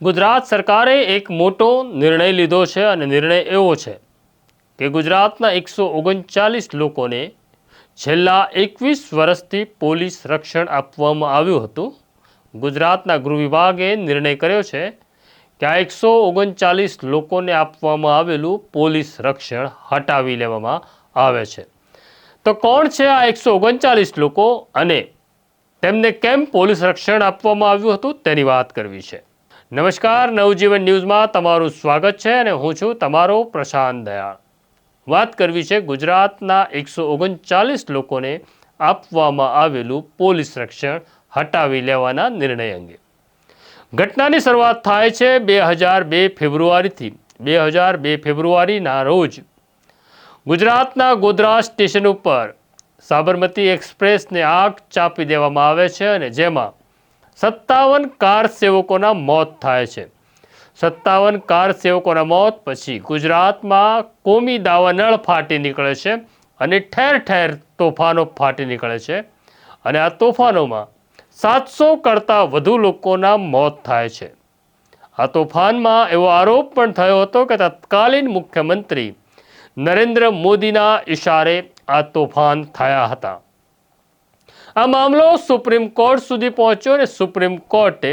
ગુજરાત સરકારે એક મોટો નિર્ણય લીધો છે અને નિર્ણય એવો છે કે ગુજરાતના એકસો ઓગણચાલીસ લોકોને છેલ્લા એકવીસ વર્ષથી પોલીસ રક્ષણ આપવામાં આવ્યું હતું. ગુજરાતના ગૃહ વિભાગે નિર્ણય કર્યો છે કે આ એકસો ઓગણચાલીસ લોકોને આપવામાં આવેલું પોલીસ રક્ષણ હટાવી લેવામાં આવે છે. તો કોણ છે આ એકસો ઓગણચાલીસ લોકો અને તેમને કેમ પોલીસ રક્ષણ આપવામાં આવ્યું હતું તેની વાત કરવી છે. નમસ્કાર, નવજીવન ન્યૂઝમાં તમારું સ્વાગત છે અને હું છું તમારો પ્રશાંત દયાળ. વાત કરવી છે ગુજરાતના એકસો ઓગણચાલીસ લોકોને આપવામાં આવેલું પોલીસ રક્ષણ હટાવી લેવાના નિર્ણય અંગે. ઘટનાની શરૂઆત થાય છે બે હજાર બે ફેબ્રુઆરીથી. બે હજાર બે ફેબ્રુઆરીના રોજ ગુજરાતના ગોધરા સ્ટેશન ઉપર સાબરમતી એક્સપ્રેસને આગ ચાપી દેવામાં આવે છે અને જેમાં સત્તાવન કાર સેવકોના મોત થાય છે. સત્તાવન કાર સેવકોના મોત પછી ગુજરાતમાં કોમી દાવાનળ ફાટી નીકળે છે અને ઠેર ઠેર તોફાનો ફાટી નીકળે છે અને આ તોફાનોમાં સાતસો કરતાં વધુ લોકોના મોત થાય છે. આ તોફાનમાં એવો આરોપ પણ થયો હતો કે તત્કાલીન મુખ્યમંત્રી નરેન્દ્ર મોદીના ઇશારે આ તોફાન થયા હતા. આ મામલો સુપ્રીમ કોર્ટ સુધી પહોંચ્યો અને સુપ્રીમ કોર્ટે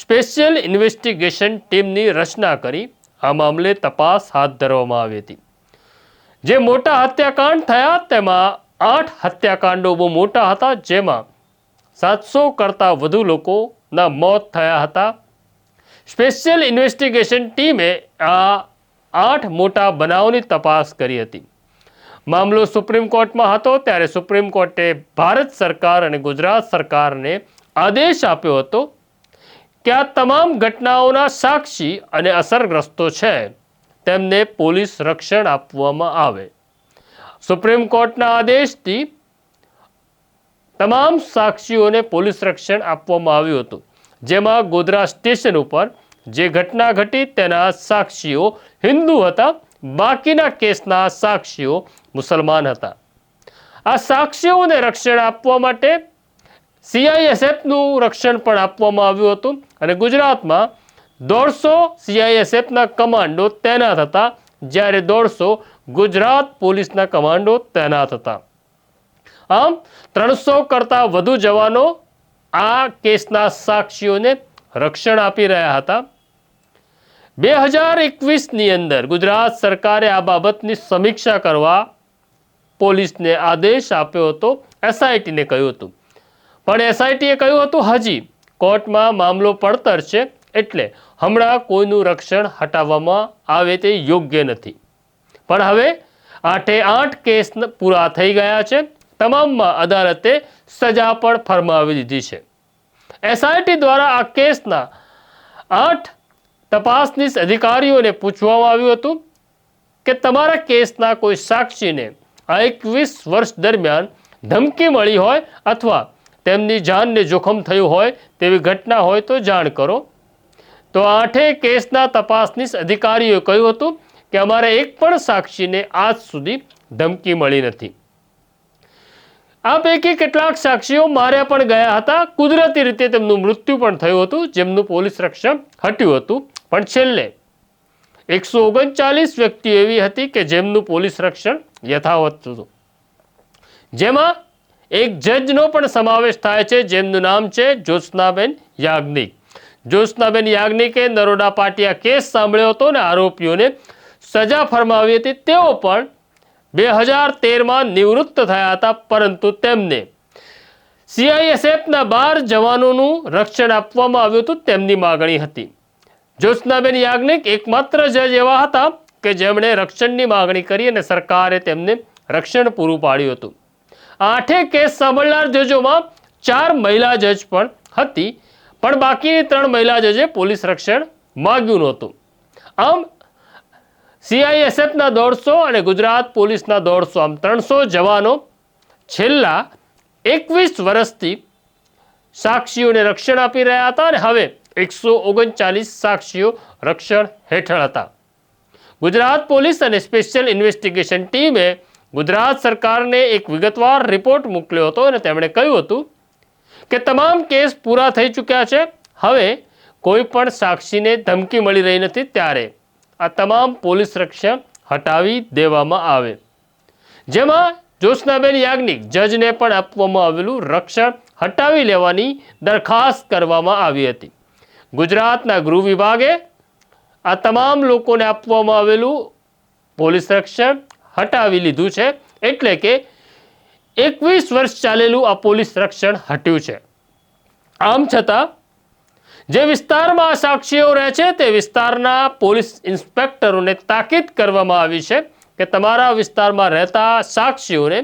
સ્પેશિયલ ઇન્વેસ્ટિગેશન ટીમની રચના કરી. આ મામલે તપાસ હાથ ધરવામાં આવી હતી. જે મોટા હત્યાકાંડ થયા, તેમાં આઠ હત્યાકાંડો બહુ મોટા હતા, જેમાં સાતસો કરતાં વધુ લોકોના મોત થયા હતા. સ્પેશિયલ ઇન્વેસ્ટિગેશન ટીમે આ આઠ મોટા બનાવની તપાસ કરી હતી. મામલો સુપ્રીમ કોર્ટમાં હતો, ત્યારે સુપ્રીમ કોર્ટે ભારત સરકાર અને ગુજરાત સરકારને આદેશ આપ્યો હતો કે આ તમામ ઘટનાઓના સાક્ષી અને અસરગ્રસ્તો છે. તેમને પોલીસ રક્ષણ આપવામાં આવે. સુપ્રીમ કોર્ટના આદેશથી તમામ સાક્ષીઓને પોલીસ રક્ષણ આપવામાં આવ્યું હતું, જેમાં ગોધરા સ્ટેશન ઉપર જે ઘટના ઘટી તેના સાક્ષીઓ હિન્દુ હતા, બાકીના કેસના સાક્ષીઓ મુસલમાન હતા. આ સાક્ષીઓને રક્ષણ આપવા માટે સીઆઈએસએફનું રક્ષણ પણ આપવામાં આવ્યું હતું અને ગુજરાતમાં દોઢસો સીઆઈએસએફના કમાન્ડો તૈનાત હતા, જ્યારે દોઢસો ગુજરાત પોલીસના કમાન્ડો તૈનાત હતા. આમ, ત્રણસો કરતાં વધુ જવાનો આ કેસના સાક્ષીઓને રક્ષણ આપી રહ્યા હતા. બે હજાર એકવીસની અંદર ગુજરાત સરકારે આ બાબતની સમીક્ષા કરવા પોલીસને આદેશ આપ્યો હતો, એસઆઈટીને કહ્યું હતું. પણ એસઆઈટીએ કહ્યું હતું, હજી કોર્ટમાં મામલો પડતર છે, એટલે હમણાં કોઈનું રક્ષણ હટાવવામાં આવે તે યોગ્ય નથી. પણ હવે આઠે આઠ કેસ પૂરા થઈ ગયા છે. તમામમાં અદાલતે સજા પણ ફરમાવી દીધી છે. એસઆઈટી દ્વારા આ કેસના આઠ તપાસનીશ અધિકારીઓને પૂછવામાં આવ્યું હતું કે તમારા કેસના કોઈ સાક્ષીને આ એકવીસ વર્ષ દરમિયાન ધમકી મળી હોય અથવા તેમની જાનને જોખમ થયું હોય તેવી ઘટના હોય તો જાણ કરો. તો આઠેય કેસના તપાસની અધિકારીઓએ કહ્યું હતું કે અમારે એક પણ સાક્ષીને આજ સુધી ધમકી મળી નથી. આ પૈકી કેટલાક સાક્ષીઓ માર્યા પણ ગયા હતા. કુદરતી રીતે તેમનું મૃત્યુ પણ થયું હતું, જેમનું પોલીસ રક્ષણ હટ્યું હતું. પણ છેલ્લે એકસો ઓગણચાલીસ વ્યક્તિઓ એવી હતી કે જેમનું પોલીસ રક્ષણ યથાવત થતું જેમાં એક જજનો પણ સમાવેશ થાય છે, જેમનું નામ છે જ્યોત્સનાબેન યાજ્ઞિક. જ્યોત્સનાબેન યાજ્ઞિકે નરોડા પાટિયા કેસ સાંભળ્યો હતો અને આરોપીઓને સજા ફરમાવી હતી, તેઓ પણ બે હજાર તેરમાં નિવૃત્ત થયા હતા, પરંતુ તેમને સીઆઈએસએફના બાર જવાનોનું રક્ષણ આપવામાં આવ્યું હતું, તેમની માગણી હતી. જ્યોત્સનાબેન યાજ્ઞિક એકમાત્ર જજ એવા હતા કે જેમણે રક્ષણની માગણી કરી અને સરકારે તેમને રક્ષણ પૂરું પાડ્યું હતું. આઠે કેસ સાંભળનાર જજોમાં ચાર મહિલા જજ પણ હતી, પણ બાકીની ત્રણ મહિલા જજે પોલીસ રક્ષણ માગ્યું નહોતું. આમ સીઆઈએસએફના દોઢસો અને ગુજરાત પોલીસના દોઢસો, આમ ત્રણસો જવાનો છેલ્લા એકવીસ વર્ષથી સાક્ષીઓને રક્ષણ આપી રહ્યા હતા અને હવે એકસો ઓગણચાલીસ સાક્ષીઓ રક્ષણ હેઠળ હતા. ગુજરાત પોલીસ અને સ્પેશિયલ ઇન્વેસ્ટિગેશન ટીમે ગુજરાત સરકારને એક વિગતવાર રિપોર્ટ મોકલ્યો હતો અને તેમણે કહ્યું હતું કે તમામ કેસ પૂરા થઈ ચૂક્યા છે. હવે કોઈ પણ સાક્ષીને ધમકી મળી રહી નથી ત્યારે આ તમામ પોલીસ રક્ષણ હટાવી દેવામાં આવે. જેમાં જ્યોત્સનાબેન યાજ્ઞિક જજને પણ આપવામાં આવેલું રક્ષણ હટાવી લેવાની દરખાસ્ત કરવામાં આવી હતી. ગુજરાતના ગૃહ વિભાગે આ તમામ લોકોને આપવામાં આવેલું પોલીસ રક્ષણ હટાવી લીધું છે. એટલે કે એકવીસ વર્ષ ચાલેલું આ પોલીસ રક્ષણ હટ્યું છે. આમ છતાં, જે વિસ્તારમાં સાક્ષીઓ રહે છે, તે વિસ્તારના પોલીસ ઇન્સ્પેક્ટરોને તાકીદ કરવામાં આવી છે કે તમારા વિસ્તારમાં રહેતા સાક્ષીઓને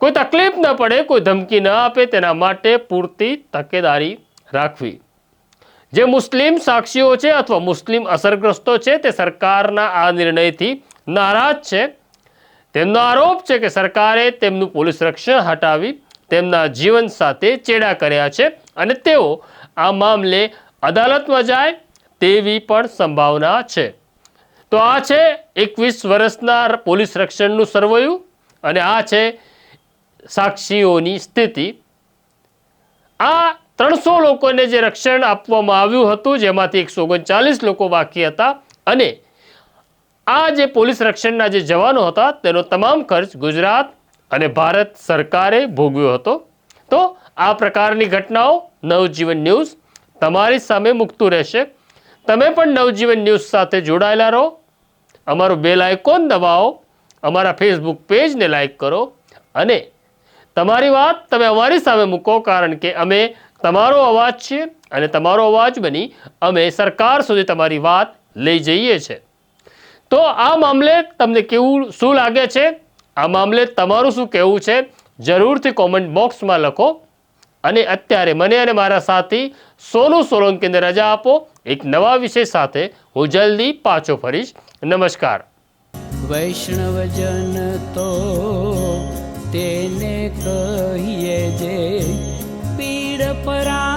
કોઈ તકલીફ ન પડે, કોઈ ધમકી ન આપે, તેના માટે પૂરતી તકેદારી રાખવી. જે મુસ્લિમ સાક્ષીઓ છે અથવા મુસ્લિમ અસરગ્રસ્તો છે, તે સરકારના આ નિર્ણયથી નારાજ છે. તેમનો આરોપ છે કે સરકારે તેમનું પોલીસ રક્ષણ હટાવી તેમના જીવન સાથે ચેડા કર્યા છે અને તેઓ આ મામલે અદાલતમાં જાય તેવી પણ સંભાવના છે. તો આ છે એકવીસ વર્ષના પોલીસ રક્ષણનું સરવૈયું અને આ છે સાક્ષીઓની સ્થિતિ. આ ત્રણસો લોકોને જે રક્ષણ આપવામાં આવ્યું હતું, જેમાંથી એકસો ઓગણચાલીસ લોકો બાકી હતા અને આ જે પોલીસ રક્ષણના જે જવાનો હતા, તેનો તમામ ખર્ચ ગુજરાત અને ભારત સરકારે ભોગવ્યો હતો. તો આ પ્રકારની ઘટનાઓ નવજીવન ન્યૂઝ તમારી સામે મૂકતું રહેશે. તમે પણ નવજીવન ન્યૂઝ સાથે જોડાયેલા રહો. અમારો બેલ આઇકોન દબાવો, અમારા ફેસબુક પેજને લાઇક કરો અને તમારી વાત તમે અમારી સામે મૂકો, કારણ કે અમે તમારો અવાજ છે અને તમારો અવાજ બની અમે સરકાર સુધી તમારી વાત લઈ જઈએ છીએ તો આ મામલે તમને કેવું શું લાગે છે? આ મામલે તમારું શું કહેવું છે? જરૂરથી કોમેન્ટ બોક્સમાં લખો. અને અત્યારે મને અને મારા સાથી સોનુ સોલંકીને રજા આપો. એક નવા વિષય સાથે હું જલ્દી પાછો ફરીશ. નમસ્કાર. વૈષ્ણવજન તો તેને કહીએ જે but I